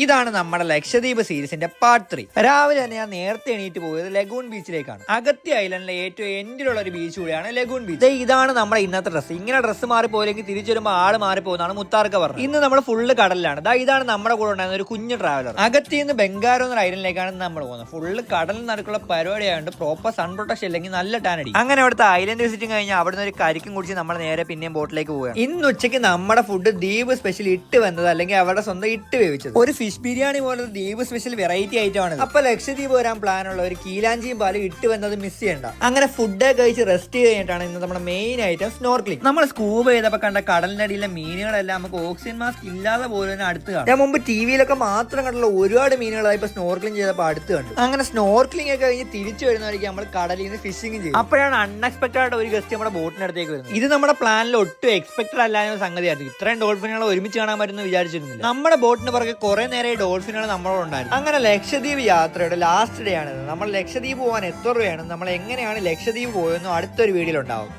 ഇതാണ് നമ്മുടെ ലക്ഷദ്വീപ് സീരീസിന്റെ പാർട്ട് ത്രീ രാവിലെ തന്നെ ഞാൻ നേരത്തെ എണീറ്റ് പോയത് ലഗൂൺ ബീച്ചിലേക്കാണ് അഗത്തി ഐലൻഡിലെ ഏറ്റവും എൻഡിലുള്ള ഒരു ബീച്ച് കൂടിയാണ് ലഗൂൺ ബീച്ച് ഇതാണ് നമ്മുടെ ഇന്നത്തെ ഡ്രസ്സ് ഇങ്ങനെ ഡ്രസ്സ് മാറി പോയില്ലെങ്കിൽ തിരിച്ചു വരുമ്പോൾ ആൾ മാറി പോകുന്നതാണ് മുത്താർക്ക പറഞ്ഞത്. ഇന്ന് നമ്മൾ ഫുള്ള് കടലിലാണ്. ദാ ഇതാണ് നമ്മുടെ കൂടെ ഉണ്ടായിരുന്ന ഒരു കുഞ്ഞു ട്രാവലർ അഗത്തി നിന്ന് ബംഗാരോ എന്ന ഐലൻഡിലേക്കാണ് നമ്മൾ പോകുന്നത്. ഫുള്ള് കടലിൽ നടക്കുള്ള പരിപാടിയായതുകൊണ്ട് പ്രോപ്പർ സൺ പ്രൊട്ടക്ഷൻ ഇല്ലെങ്കിൽ നല്ല ടാനടി അങ്ങനെ അവിടുത്തെ ഐലൻഡ് വിസിറ്റിംഗ് കഴിഞ്ഞാൽ അവിടുന്ന് ഒരു കരിക്കും കുടിച്ച് നമ്മൾ നേരെ പിന്നെയും ബോട്ടിലേക്ക് പോകുക ഇന്ന് ഉച്ചയ്ക്ക് നമ്മുടെ ഫുഡ് ദ്വീപ് സ്പെഷ്യൽ ഇട്ട് വന്നത് അല്ലെങ്കിൽ അവരുടെ സ്വന്തം ഇട്ട് വേവിച്ചത്. ഒരു ഫിഷ് ബിരിയാണി പോലെ ദ്വീപ് സ്പെഷ്യൽ വെറൈറ്റി ആയിട്ടാണ് അപ്പൊ ലക്ഷദ്വീപ് വരാൻ പ്ലാൻ ഉള്ള ഒരു കീലാഞ്ചിയും പാലും ഇട്ട് വന്നത് മിസ് ചെയ്യണ്ട. അങ്ങനെ ഫുഡ് കഴിച്ച് റെസ്റ്റ് കഴിഞ്ഞിട്ടാണ് ഇന്ന് നമ്മുടെ മെയിൻ ഐറ്റം സ്നോർക്ലിംഗ് നമ്മൾ സ്കൂബ് ചെയ്തപ്പോ കണ്ട കടലിനടിയിലെ മീനുകളെല്ലാം നമുക്ക് ഓക്സിജൻ മാസ്ക് ഇല്ലാതെ പോലെ തന്നെ അടുത്ത് കാണാം. ഞാൻ മുമ്പ് ടി വിയിലൊക്കെ മാത്രം കണ്ടുള്ള ഒരുപാട് മീനുകളായി ഇപ്പൊ സ്നോർക്ലിംഗ് ചെയ്തപ്പോൾ അടുത്ത് കണ്ടു അങ്ങനെ സ്നോർക്ലിംഗ് ഒക്കെ കഴിഞ്ഞ് തിരിച്ചു വരുന്നവരേക്ക് നമ്മൾ കടലിൽ നിന്ന് ഫിഷിംഗ് ചെയ്യും അപ്പോഴാണ് അൺഎക്സ്പെക്ടഡ് ആയിട്ട് ഒരു ഗസ്റ്റ് നമ്മുടെ ബോട്ടിനടുത്തേക്ക് വരുന്നത്. ഇത് നമ്മുടെ പ്ലാനിൽ ഒട്ടും എക്സ്പെക്ടഡ് അല്ലാത്ത സംഗതിയായിരുന്നു. ഇത്രയും ഡോൾഫിനുകളെ ഒരുമിച്ച് കാണാൻ പറ്റുന്ന വിചാരിച്ചിരുന്നില്ല. നമ്മുടെ ബോട്ടിന് പുറകെ കുറെ നേരം ഡോൾഫിനുകൾ നമ്മളോട് ഉണ്ടായിരുന്നു അങ്ങനെ ലക്ഷദ്വീപ് യാത്രയുടെ ലാസ്റ്റ് ഡേ ആണ് നമ്മൾ ലക്ഷദ്വീപ് പോകാൻ എത്ര രൂപയാണ്? നമ്മൾ എങ്ങനെയാണ് ലക്ഷദ്വീപ് പോയെന്നും അടുത്തൊരു വീഡിയോയിൽ ഉണ്ടാവും.